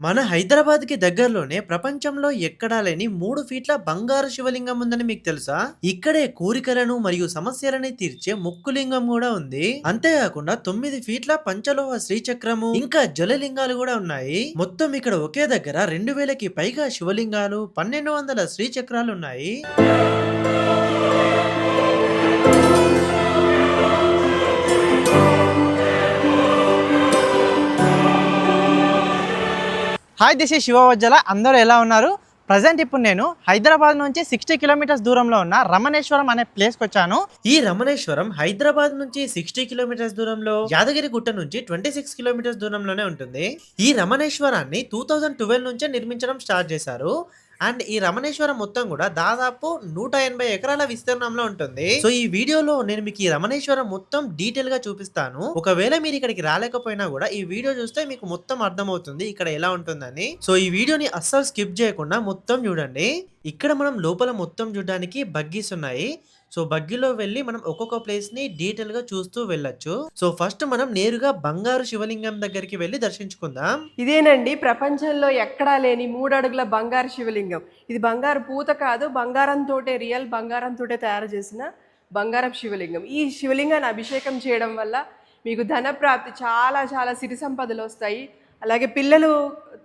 మన హైదరాబాద్‌కి దగ్గరలోనే ప్రపంచంలో ఎక్కడా లేని మూడు ఫీట్ల బంగారు శివలింగం ఉందని మీకు తెలుసా? ఇక్కడే కోరికలను మరియు సమస్యలని తీర్చే ముక్కులింగం కూడా ఉంది. అంతేకాకుండా తొమ్మిది ఫీట్ల పంచలోహ శ్రీచక్రము ఇంకా జలలింగాలు కూడా ఉన్నాయి. మొత్తం ఇక్కడ ఒకే దగ్గర 2000కి పైగా శివలింగాలు, పన్నెండు వందల శ్రీచక్రాలు ఉన్నాయి హాయ్ దిస్ ఇస్ శివవజ్జల అందరూ ఎలా ఉన్నారు ప్రజెంట్ ఇప్పుడు నేను హైదరాబాద్ నుంచి సిక్స్టీ కిలోమీటర్స్ దూరంలో ఉన్న రమణేశ్వరం అనే ప్లేస్కి వచ్చాను ఈ రమణేశ్వరం హైదరాబాద్ నుంచి 60 కిలోమీటర్స్ దూరంలో యాదగిరి గుట్ట నుంచి 26 కిలోమీటర్స్ దూరంలోనే ఉంటుంది. ఈ రమణేశ్వరాన్ని 2012 నుంచే నిర్మించడం స్టార్ట్ చేశారు. అండ్ ఈ రమణేశ్వరం మొత్తం కూడా దాదాపు 180 ఎకరాల విస్తీర్ణంలో ఉంటుంది. సో ఈ వీడియోలో నేను మీకు ఈ రమణేశ్వరం మొత్తం డీటెయిల్గా చూపిస్తాను. ఒకవేళ మీరు ఇక్కడికి రాలేకపోయినా కూడా ఈ వీడియో చూస్తే మీకు మొత్తం అర్థమవుతుంది ఇక్కడ ఎలా ఉంటుందని. సో ఈ వీడియోని అస్సలు స్కిప్ చేయకుండా మొత్తం చూడండి. ఇక్కడ మనం లోపల మొత్తం చూడడానికి బగ్గీస్ ఉన్నాయి. సో బగ్గిలో వెళ్ళి మనం ఒక్కొక్క ప్లేస్ని డీటెయిల్గా చూస్తూ వెళ్ళొచ్చు. సో ఫస్ట్ మనం నేరుగా బంగారు శివలింగం దగ్గరికి వెళ్ళి దర్శించుకుందాం. ఇదేనండి ప్రపంచంలో ఎక్కడా లేని మూడడుగుల బంగారు శివలింగం ఇది బంగారు పూత కాదు బంగారంతోటే రియల్ బంగారంతోటే తయారు చేసిన బంగారపు శివలింగం ఈ శివలింగాన్ని అభిషేకం చేయడం వల్ల మీకు ధన ప్రాప్తి చాలా చాలా సిరి సంపదలు వస్తాయి అలాగే పిల్లలు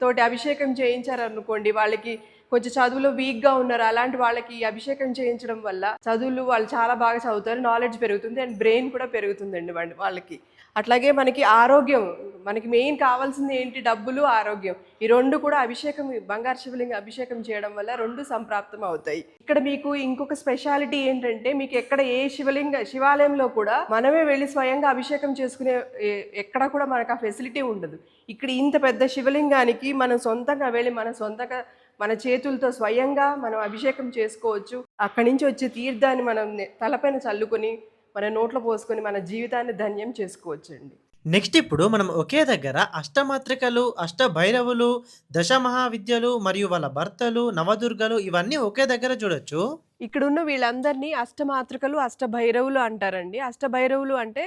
తోటి అభిషేకం చేయించారనుకోండి వాళ్ళకి కొంచెం చదువులో వీక్గా ఉన్నారు. అలాంటి వాళ్ళకి అభిషేకం చేయించడం వల్ల చదువులు వాళ్ళు చాలా బాగా చదువుతారు నాలెడ్జ్ పెరుగుతుంది అండ్ బ్రెయిన్ కూడా పెరుగుతుందండి వాళ్ళకి. అట్లాగే మనకి ఆరోగ్యం మనకి మెయిన్ కావాల్సింది ఏంటి? డబ్బులు ఆరోగ్యం. ఈ రెండు కూడా అభిషేకం బంగారు శివలింగ అభిషేకం చేయడం వల్ల రెండు సంప్రాప్తం అవుతాయి. ఇక్కడ మీకు ఇంకొక స్పెషాలిటీ ఏంటంటే మీకు ఎక్కడ ఏ శివలింగ శివాలయంలో కూడా మనమే వెళ్ళి స్వయంగా అభిషేకం చేసుకునే ఎక్కడ కూడా మనకు ఆ ఫెసిలిటీ ఉండదు. ఇక్కడ ఇంత పెద్ద శివలింగానికి మనం సొంతంగా వెళ్ళి మన సొంతంగా మన చేతులతో స్వయంగా మనం అభిషేకం చేసుకోవచ్చు. అక్కడి నుంచి వచ్చే తీర్థాన్ని మనం తలపైన చల్లుకొని మన నోట్లో పోసుకొని మన జీవితాన్ని ధన్యం చేసుకోవచ్చు అండి నెక్స్ట్ ఇప్పుడు మనం ఒకే దగ్గర అష్టమాత్రికలు, అష్టభైరవులు, దశ మహావిద్యలు మరియు వాళ్ళ భర్తలు, నవదుర్గలు ఇవన్నీ ఒకే దగ్గర చూడొచ్చు. ఇక్కడున్న వీళ్ళందరినీ అష్టమాతృకలు అష్టభైరవులు అంటారండి. అష్టభైరవులు అంటే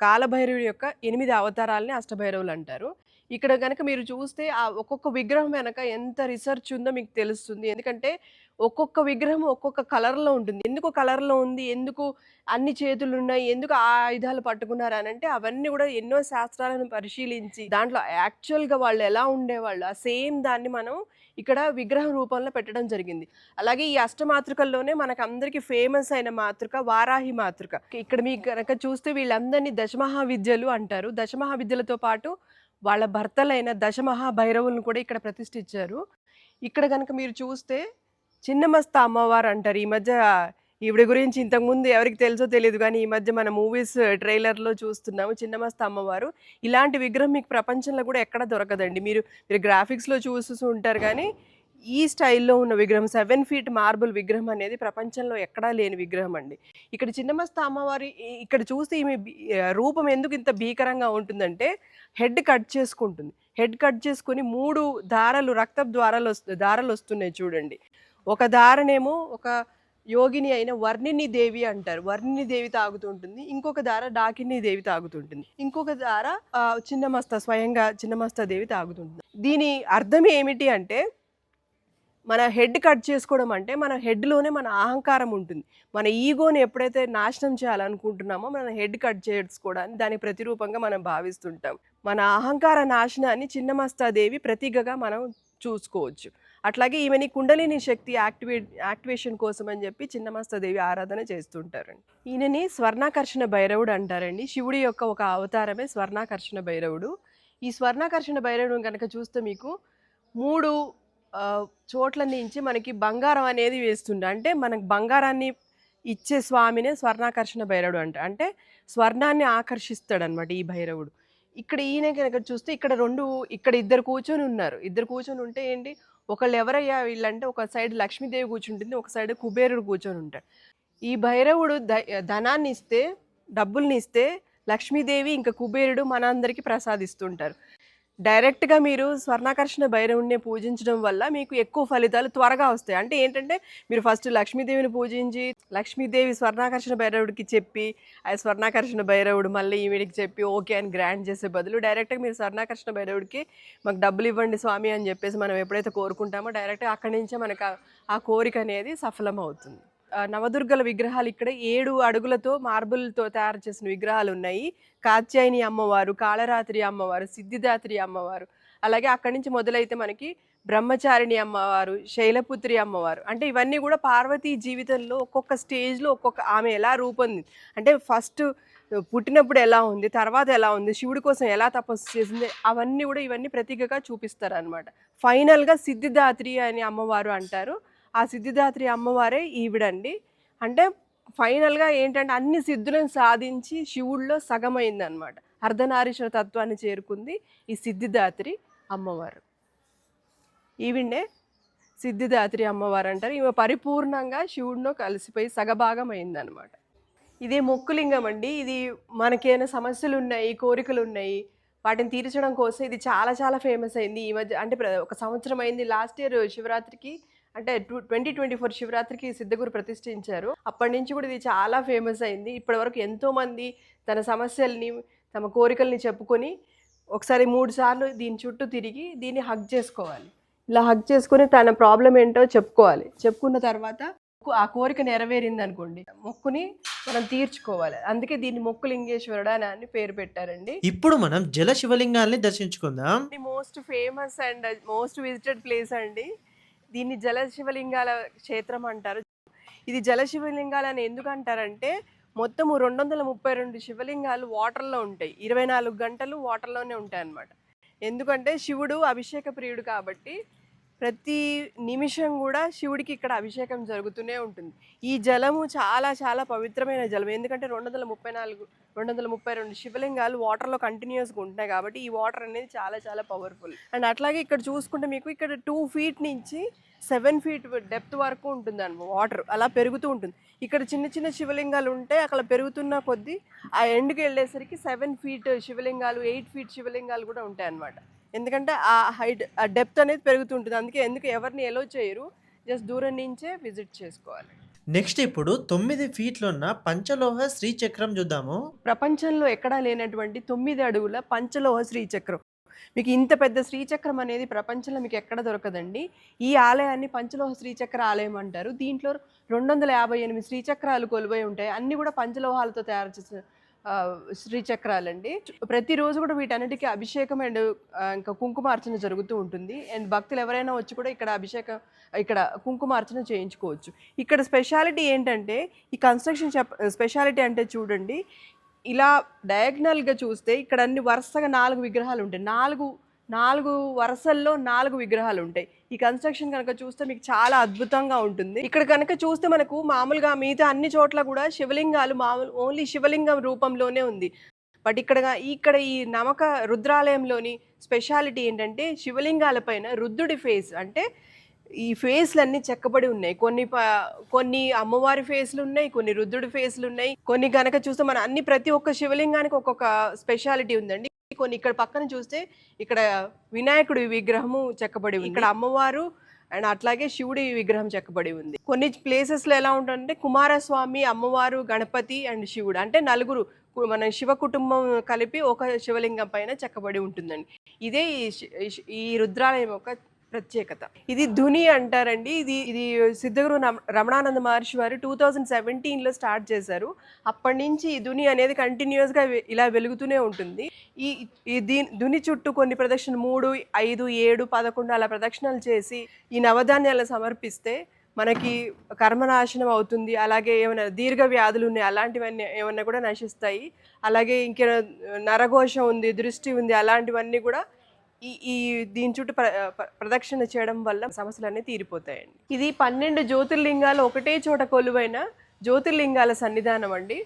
కాలభైరవుడి యొక్క ఎనిమిది అవతారాలని అష్టభైరవులు అంటారు. ఇక్కడ కనుక మీరు చూస్తే ఆ ఒక్కొక్క విగ్రహం వెనక ఎంత రీసెర్చ్ ఉందో మీకు తెలుస్తుంది. ఎందుకంటే ఒక్కొక్క విగ్రహం ఒక్కొక్క కలర్లో ఉంటుంది. ఎందుకు కలర్లో ఉంది? ఎందుకు అన్ని చేతులు ఉన్నాయి ఎందుకు ఆ ఆయుధాలు పట్టుకున్నారు అని అంటే అవన్నీ కూడా ఎన్నో శాస్త్రాలను పరిశీలించి దాంట్లో యాక్చువల్గా వాళ్ళు ఎలా ఉండేవాళ్ళు ఆ సేమ్ దాన్ని మనం ఇక్కడ విగ్రహం రూపంలో పెట్టడం జరిగింది. అలాగే ఈ అష్టమాతృకల్లోనే మనకు అందరికీ ఫేమస్ అయిన మాతృక వారాహి మాతృక. ఇక్కడ మీకు కనుక చూస్తే వీళ్ళందరినీ దశమహావిద్యలు అంటారు. దశమహావిద్యలతో పాటు వాళ్ళ భర్తలైన దశమహాభైరవులను కూడా ఇక్కడ ప్రతిష్ఠించారు. ఇక్కడ కనుక మీరు చూస్తే చిన్నమస్త అమ్మవారు అంటారు ఈ మధ్య ఈవిడ గురించి ఇంతకుముందు ఎవరికి తెలుసో తెలియదు కానీ ఈ మధ్య మన మూవీస్ ట్రైలర్లో చూస్తున్నాము చిన్నమస్త అమ్మవారు. ఇలాంటి విగ్రహం మీకు ప్రపంచంలో కూడా ఎక్కడ దొరకదండి. మీరు మీరు గ్రాఫిక్స్లో చూస్తూ ఉంటారు కానీ ఈ స్టైల్లో ఉన్న విగ్రహం సెవెన్ ఫీట్ మార్బుల్ విగ్రహం అనేది ప్రపంచంలో ఎక్కడా లేని విగ్రహం అండి. ఇక్కడ చిన్నమస్త అమ్మవారి ఇక్కడ చూస్తే ఈమె రూపం ఎందుకు ఇంత భీకరంగా ఉంటుందంటే హెడ్ కట్ చేసుకుంటుంది. హెడ్ కట్ చేసుకుని మూడు దారాలు రక్తపు ద్వారాలు వస్తు దారాలు వస్తున్నాయి చూడండి. ఒక దారనేమో ఒక యోగిని అయిన వర్ణిని దేవి అంటారు. వర్ణిని దేవి తాగుతుంటుంది ఇంకొక దార డాకిని దేవి తాగుతుంటుంది ఇంకొక దార చిన్నమస్త స్వయంగా చిన్నమస్త దేవి తాగుతుంటుంది దీని అర్థం ఏమిటి అంటే మన హెడ్ కట్ చేసుకోవడం అంటే మన హెడ్లోనే మన అహంకారం ఉంటుంది. మన ఈగోని ఎప్పుడైతే నాశనం చేయాలనుకుంటున్నామో మన హెడ్ కట్ చేసుకోవడానికి దాని ప్రతిరూపంగా మనం భావిస్తుంటాం. మన అహంకార నాశనాన్ని చిన్నమస్తాదేవి ప్రతీకగా మనం చూసుకోవచ్చు. అట్లాగే ఈమెని కుండలిని శక్తి యాక్టివేట్ యాక్టివేషన్ కోసం అని చెప్పి చిన్నమస్తాదేవి ఆరాధన చేస్తుంటారండి. ఈయనని స్వర్ణాకర్షణ భైరవుడు అంటారండి. శివుడి యొక్క ఒక అవతారమే స్వర్ణాకర్షణ భైరవుడు. ఈ స్వర్ణాకర్షణ భైరవుడు కనుక చూస్తే మీకు మూడు చోట్ల నుంచి మనకి బంగారం అనేది వేస్తుండే. అంటే మనకు బంగారాన్ని ఇచ్చే స్వామినే స్వర్ణాకర్షణ భైరవుడు అంట. అంటే స్వర్ణాన్ని ఆకర్షిస్తాడు అనమాట ఈ భైరవుడు. ఇక్కడ ఈయన కనుక చూస్తే ఇక్కడ రెండు ఇక్కడ ఇద్దరు కూర్చొని ఉన్నారు. ఇద్దరు కూర్చొని ఉంటే ఏంటి? ఒకళ్ళు ఎవరయ్యా వీళ్ళంటే ఒక సైడ్ లక్ష్మీదేవి కూర్చుంటుంది ఒక సైడ్ కుబేరుడు కూర్చొని ఉంటాడు. ఈ భైరవుడు ద- ధనాన్ని ఇస్తే డబ్బుల్ని ఇస్తే లక్ష్మీదేవి ఇంకా కుబేరుడు మనందరికీ ప్రసాదిస్తుంటారు. డైరెక్ట్గా మీరు స్వర్ణాకర్షణ భైరవుడిని పూజించడం వల్ల మీకు ఎక్కువ ఫలితాలు త్వరగా వస్తాయి. అంటే ఏంటంటే మీరు ఫస్ట్ లక్ష్మీదేవిని పూజించి లక్ష్మీదేవి స్వర్ణాకర్షణ భైరవుడికి చెప్పి ఆ స్వర్ణాకర్షణ భైరవుడు మళ్ళీ ఈవిడికి చెప్పి ఓకే అని గ్రాండ్ చేసే బదులు డైరెక్ట్గా మీరు స్వర్ణాకర్షణ భైరవుడికి మాకు డబ్బులు ఇవ్వండి స్వామి అని చెప్పేసి మనం ఎప్పుడైతే కోరుకుంటామో డైరెక్ట్గా అక్కడి నుంచే మనకు ఆ- కోరిక అనేది సఫలం అవుతుంది నవదుర్గల విగ్రహాలు ఇక్కడ ఏడు అడుగులతో మార్బుల్తో తయారు చేసిన విగ్రహాలు ఉన్నాయి. కాత్యాయని అమ్మవారు కాళరాత్రి అమ్మవారు సిద్ధిదాత్రి అమ్మవారు. అలాగే అక్కడి నుంచి మొదలైతే మనకి బ్రహ్మచారిణి అమ్మవారు శైలపుత్రి అమ్మవారు. అంటే ఇవన్నీ కూడా పార్వతీ జీవితంలో ఒక్కొక్క స్టేజ్లో ఒక్కొక్క ఆమె ఎలా రూపొంది అంటే ఫస్ట్ పుట్టినప్పుడు ఎలా ఉంది తర్వాత ఎలా ఉంది శివుడి కోసం ఎలా తపస్సు చేసింది అవన్నీ కూడా ఇవన్నీ ప్రతీకగా చూపిస్తారు అనమాట ఫైనల్గా సిద్ధిదాత్రి అని అమ్మవారు అంటారు. ఆ సిద్ధిదాత్రి అమ్మవారే ఈవిడండి. అంటే ఫైనల్గా ఏంటంటే అన్ని సిద్ధులను సాధించి శివుడిలో సగమైందనమాట. అర్ధనారీశ్వర తత్వాన్ని చేరుకుంది ఈ సిద్ధిదాత్రి అమ్మవారు. ఈవిడే సిద్ధిదాత్రి అమ్మవారు అంటారు. ఈమె పరిపూర్ణంగా శివుడిలో కలిసిపోయి సగభాగం అయిందనమాట ఇది మొక్కులింగం అండి. ఇది మనకేమైనా సమస్యలు ఉన్నాయి కోరికలు ఉన్నాయి వాటిని తీర్చడం కోసం ఇది చాలా చాలా ఫేమస్ అయింది. ఈ మధ్య అంటే ప్ర- ఒక సంవత్సరం అయింది. లాస్ట్ ఇయర్ శివరాత్రికి అంటే టూ ట్వంటీ ట్వంటీ ఫోర్ శివరాత్రికి సిద్ధగురు ప్రతిష్ఠించారు. అప్పటి నుంచి కూడా ఇది చాలా ఫేమస్ అయింది. ఇప్పటి వరకు ఎంతోమంది తన సమస్యల్ని తమ కోరికల్ని చెప్పుకొని ఒకసారి మూడు సార్లు దీని చుట్టూ తిరిగి దీన్ని హగ్ చేసుకోవాలి. ఇలా హగ్ చేసుకొని తన ప్రాబ్లం ఏంటో చెప్పుకోవాలి. చెప్పుకున్న తర్వాత ఆ కోరిక నెరవేరింది అనుకోండి. మొక్కుని మనం తీర్చుకోవాలి. అందుకే దీన్ని మొక్కులింగేశ్వరుడు అని అని పేరు పెట్టారండి. ఇప్పుడు మనం జల శివలింగాల్ని దర్శించుకుందాం. Most famous and most visited place అండి. దీన్ని జల శివలింగాల క్షేత్రం అంటారు. ఇది జల శివలింగాలు ఎందుకు అంటారంటే మొత్తము రెండు వందల ముప్పై రెండు శివలింగాలు వాటర్లో ఉంటాయి. ఇరవై నాలుగు గంటలు వాటర్లోనే ఉంటాయి అన్నమాట ఎందుకంటే శివుడు అభిషేక ప్రియుడు కాబట్టి ప్రతి నిమిషం కూడా శివుడికి ఇక్కడ అభిషేకం జరుగుతూనే ఉంటుంది. ఈ జలము చాలా చాలా పవిత్రమైన జలం ఎందుకంటే రెండు వందల ముప్పై నాలుగు రెండు వందల ముప్పై రెండు శివలింగాలు వాటర్లో కంటిన్యూస్గా ఉంటాయి కాబట్టి ఈ వాటర్ అనేది చాలా చాలా పవర్ఫుల్. అండ్ అట్లాగే ఇక్కడ చూసుకుంటే మీకు ఇక్కడ టూ ఫీట్ నుంచి సెవెన్ ఫీట్ డెప్త్ వరకు ఉంటుంది అనమాట వాటర్. అలా పెరుగుతూ ఉంటుంది. ఇక్కడ చిన్న చిన్న శివలింగాలు ఉంటే అక్కడ పెరుగుతున్న కొద్దీ ఆ ఎండ్కి వెళ్ళేసరికి సెవెన్ ఫీట్ శివలింగాలు ఎయిట్ ఫీట్ శివలింగాలు కూడా ఉంటాయి అన్నమాట ఎందుకంటే ఆ హైట్ ఆ డెప్త్ అనేది పెరుగుతుంటుంది. అందుకే ఎందుకు ఎవరిని ఎలో చేయరు? జస్ట్ దూరం నుంచే విజిట్ చేసుకోవాలి. నెక్స్ట్ ఇప్పుడు తొమ్మిది ఫీట్లు ఉన్న పంచలోహ శ్రీచక్రం చూద్దాము. ప్రపంచంలో ఎక్కడా లేనటువంటి తొమ్మిది అడుగుల పంచలోహ శ్రీచక్రం. మీకు ఇంత పెద్ద శ్రీచక్రం అనేది ప్రపంచంలో మీకు ఎక్కడ దొరకదండి. ఈ ఆలయాన్ని పంచలోహ శ్రీచక్ర ఆలయం అంటారు. దీంట్లో రెండు వందల యాభై ఎనిమిది శ్రీచక్రాలు కొలువై ఉంటాయి. అన్నీ కూడా పంచలోహాలతో తయారు చేసిన శ్రీచక్రాలండి. ప్రతిరోజు కూడా వీటన్నిటికీ అభిషేకం అండ్ ఇంకా కుంకుమార్చన జరుగుతూ ఉంటుంది. అండ్ భక్తులు ఎవరైనా వచ్చి కూడా ఇక్కడ అభిషేకం ఇక్కడ కుంకుమార్చన చేయించుకోవచ్చు. ఇక్కడ స్పెషాలిటీ ఏంటంటే ఈ కన్స్ట్రక్షన్ చెప్ స్పెషాలిటీ అంటే చూడండి ఇలా డయాగ్నల్గా చూస్తే ఇక్కడ అన్ని వరుసగా నాలుగు విగ్రహాలు ఉంటాయి. నాలుగు నాలుగు వరుసల్లో నాలుగు విగ్రహాలు ఉంటాయి ఈ కన్స్ట్రక్షన్ కనుక చూస్తే మీకు చాలా అద్భుతంగా ఉంటుంది. ఇక్కడ కనుక చూస్తే మనకు మామూలుగా మిగతా అన్ని చోట్ల కూడా శివలింగాలు మామూలు ఓన్లీ శివలింగం రూపంలోనే ఉంది. బట్ ఇక్కడ ఇక్కడ ఈ నమక రుద్రాలయంలోని స్పెషాలిటీ ఏంటంటే శివలింగాల పైన రుద్రుడి ఫేస్ అంటే ఈ ఫేస్లన్నీ చెక్కబడి ఉన్నాయి. కొన్ని ప- కొన్ని అమ్మవారి ఫేస్లు ఉన్నాయి కొన్ని రుద్రుడి ఫేస్లు ఉన్నాయి కొన్ని కనుక చూస్తే మన అన్ని ప్రతి ఒక్క శివలింగానికి ఒక్కొక్క స్పెషాలిటీ ఉందండి. కొన్ని ఇక్కడ పక్కన చూస్తే ఇక్కడ వినాయకుడి విగ్రహము చెక్కబడి ఉంది. ఇక్కడ అమ్మవారు అండ్ అట్లాగే శివుడి విగ్రహం చెక్కబడి ఉంది. కొన్ని ప్లేసెస్లో ఎలా ఉంటుందంటే కుమారస్వామి అమ్మవారు గణపతి అండ్ శివుడు అంటే నలుగురు మన శివ కుటుంబం కలిపి ఒక శివలింగం పైన చెక్కబడి ఉంటుందండి. ఇదే ఈ ఈ రుద్రాలయం యొక్క ప్రత్యేకత. ఇది ధుని అంటారండి. ఇది ఇది సిద్ధగురు రమణానంద మహర్షి వారు టూ థౌజండ్ సెవెంటీన్లో స్టార్ట్ చేశారు. అప్పటి నుంచి ఈ ధుని అనేది కంటిన్యూస్గా ఇలా వెలుగుతూనే ఉంటుంది. ఈ ఈ దీని ధుని చుట్టూ కొన్ని ప్రదక్షిణలు మూడు ఐదు ఏడు పదకొండు అలా ప్రదక్షిణలు చేసి ఈ నవధాన్యాలను సమర్పిస్తే మనకి కర్మనాశనం అవుతుంది. అలాగే ఏమైనా దీర్ఘ వ్యాధులు ఉన్నాయి అలాంటివన్నీ ఏమన్నా కూడా నశిస్తాయి. అలాగే ఇంకేమైనా నరఘోషం ఉంది దృష్టి ఉంది అలాంటివన్నీ కూడా ఈ ఈ దీని చుట్టూ ప్ర ప్రదక్షిణ చేయడం వల్ల సమస్యలన్నీ తీరిపోతాయండి. ఇది పన్నెండు జ్యోతిర్లింగాలు ఒకటే చోట కొలువైన జ్యోతిర్లింగాల సన్నిధానం అండి.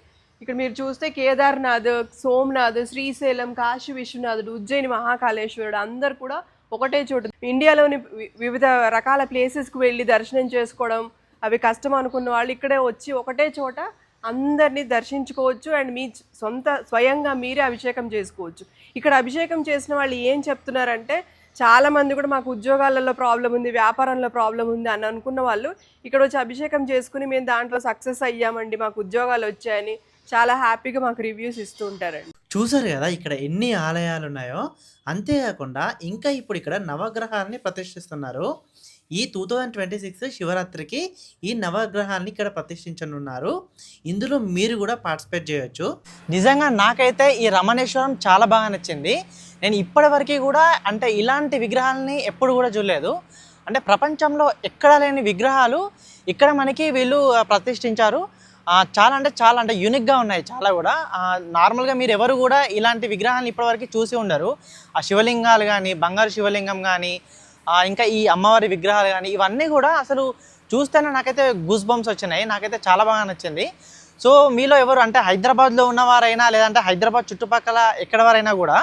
ఇక్కడ మీరు చూస్తే కేదార్నాథ్ సోమనాథ్ శ్రీశైలం కాశీ విశ్వనాథుడు ఉజ్జయిని మహాకాళేశ్వరుడు అందరు కూడా ఒకటే చోట. ఇండియాలోని వివిధ రకాల ప్లేసెస్కి వెళ్ళి దర్శనం చేసుకోవడం అవి కష్టం అనుకున్న వాళ్ళు ఇక్కడే వచ్చి ఒకటే చోట అందరినీ దర్శించుకోవచ్చు అండ్ మీ సొంత స్వయంగా మీరే అభిషేకం చేసుకోవచ్చు. ఇక్కడ అభిషేకం చేసిన వాళ్ళు ఏం చెప్తున్నారంటే చాలా మంది కూడా మాకు ఉద్యోగాలలో ప్రాబ్లం ఉంది వ్యాపారంలో ప్రాబ్లం ఉంది అని అనుకున్న వాళ్ళు ఇక్కడ వచ్చి అభిషేకం చేసుకుని మేము దాంట్లో సక్సెస్ అయ్యామండి మాకు ఉద్యోగాలు వచ్చాయని చాలా హ్యాపీగా మాకు రివ్యూస్ ఇస్తూ ఉంటారండి. చూసారు కదా ఇక్కడ ఎన్ని ఆలయాలు ఉన్నాయో? అంతేకాకుండా ఇంకా ఇప్పుడు ఇక్కడ నవగ్రహాన్ని ప్రతిష్ఠిస్తున్నారు. ఈ టూ థౌజండ్ ట్వంటీ సిక్స్ శివరాత్రికి ఈ నవగ్రహాన్ని ఇక్కడ ప్రతిష్ఠించనున్నారు. ఇందులో మీరు కూడా పార్టిసిపేట్ చేయొచ్చు. నిజంగా నాకైతే ఈ రమణేశ్వరం చాలా బాగా నచ్చింది. నేను ఇప్పటివరకు కూడా అంటే ఇలాంటి విగ్రహాలని ఎప్పుడు కూడా చూడలేదు. అంటే ప్రపంచంలో ఎక్కడ లేని విగ్రహాలు ఇక్కడ మనకి వీళ్ళు ప్రతిష్ఠించారు. చాలా అంటే చాలా అంటే యూనిక్గా ఉన్నాయి చాలా కూడా. నార్మల్గా మీరు ఎవరు కూడా ఇలాంటి విగ్రహాలను ఇప్పటివరకు చూసి ఉండరు. ఆ శివలింగాలు కానీ బంగారు శివలింగం కానీ ఇంకా ఈ అమ్మవారి విగ్రహాలు కానీ ఇవన్నీ కూడా అసలు చూస్తేనే నాకైతే గూస్ బంప్స్ వచ్చినాయి. నాకైతే చాలా బాగా నచ్చింది. సో మీలో ఎవరు అంటే హైదరాబాద్లో ఉన్నవారైనా లేదంటే హైదరాబాద్ చుట్టుపక్కల ఎక్కడ వారైనా కూడా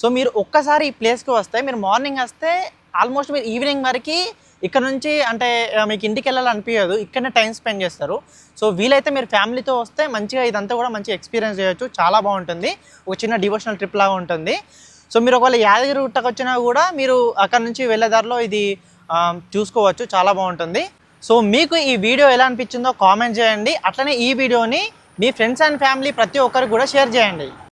సో మీరు ఒక్కసారి ఈ ప్లేస్కి వస్తే మీరు మార్నింగ్ వస్తే ఆల్మోస్ట్ మీరు ఈవినింగ్ వరకు ఇక్కడ నుంచి అంటే మీకు ఇంటికి వెళ్ళాలనిపించదు ఇక్కడనే టైం స్పెండ్ చేస్తారు. సో వీలైతే మీరు ఫ్యామిలీతో వస్తే మంచిగా ఇదంతా కూడా మంచి ఎక్స్పీరియన్స్ చేయొచ్చు. చాలా బాగుంటుంది. ఒక చిన్న డివోషనల్ ట్రిప్ లాగా ఉంటుంది. సో మీరు ఒకవేళ యాదగిరి గుట్టకు వచ్చినా కూడా మీరు అక్కడ నుంచి వెళ్ళే దారిలో ఇది చూసుకోవచ్చు. చాలా బాగుంటుంది. సో మీకు ఈ వీడియో ఎలా అనిపించిందో కామెంట్ చేయండి. అట్లనే ఈ వీడియోని మీ ఫ్రెండ్స్ అండ్ ఫ్యామిలీ ప్రతి ఒక్కరికి కూడా షేర్ చేయండి.